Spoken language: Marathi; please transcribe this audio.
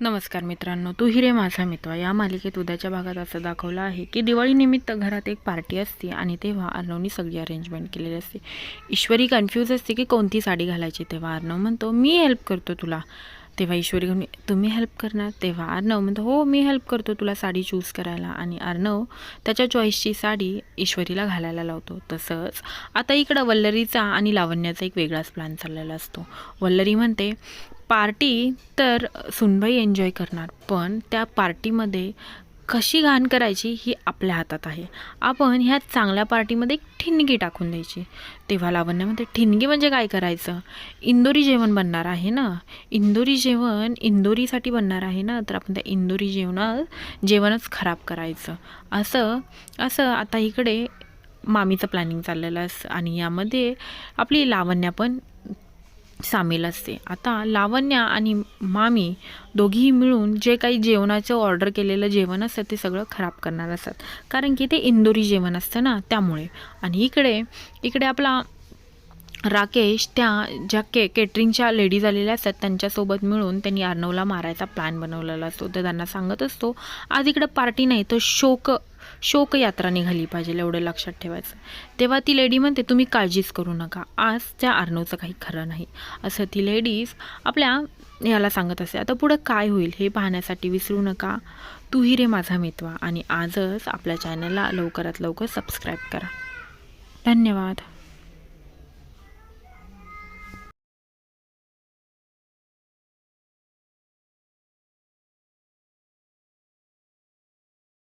नमस्कार मित्रांनो तू हिरे माझा मित्र. या मालिकेत उद्याच्या भागात असं दाखवलं आहे की दिवाळीनिमित्त घरात एक पार्टी असते आणि तेव्हा अर्णवनी सगळी अरेंजमेंट केलेली असते. ईश्वरी कन्फ्यूज असते की कोणती साडी घालायची तेव्हा. अर्णव म्हणतो मी हेल्प करतो तुला. तेव्हा ईश्वरी म्हणते, तुम्ही हेल्प करणार? तेव्हा अर्णव म्हणतो हो मी हेल्प करतो तुला साडी चूज करायला. आणि अर्णव त्याच्या चॉईसची साडी ईश्वरीला घालायला लावतो. तसंच आता इकडं वल्लरीचा आणि लावण्याचा एक वेगळाच प्लॅन चाललेला असतो. वल्लरी म्हणते पार्टी तर सुनबाई एन्जॉय करणार पण त्या पार्टीमध्ये कशी घाण करायची ही आपल्या हातात आहे. आपण ह्या चांगल्या पार्टीमध्ये एक ठिणगी टाकून द्यायची. तेव्हा लावण्यामध्ये ठिणगी म्हणजे काय करायचं? इंदोरी जेवण बनणार आहे ना? इंदोरी जेवण इंदोरीसाठी बनणार आहे ना? तर आपण त्या इंदोरी जेवणात जेवणच खराब करायचं. असं असं आता इकडे मामीचं प्लॅनिंग चाललेलं असं आणि यामध्ये आपली लावण्या पण सामील असते. आता लावण्या आणि मामी दोघीही मिळून जे काही जेवणाचं ऑर्डर केलेलं जेवण असतं ते सगळं खराब करणार असतात. कारण की ते इंदोरी जेवण असतं ना त्यामुळे. आणि इकडे इकडे आपला राकेश त्या ज्या के केटरिंगच्या लेडीज आलेल्या असतात त्यांच्यासोबत मिळून त्यांनी अर्णवला मारायचा प्लॅन बनवलेला असतो. तर त्यांना सांगत असतो आज इकडं पार्टी नाही तर शोक शोकयात्रा निघाली पाहिजे एवढं लक्षात ठेवायचं. तेव्हा ती लेडी म्हणते तुम्ही काळजीच करू नका. आज त्या अर्णवचं काही खरं नाही. असं ती लेडीज आपल्या याला सांगत असते आता पुढं काय होईल हे पाहण्यासाठी विसरू नका. तूही रे माझा मितवा आणि आजच आपल्या चॅनलला लवकरात लवकर सबस्क्राईब करा. धन्यवाद.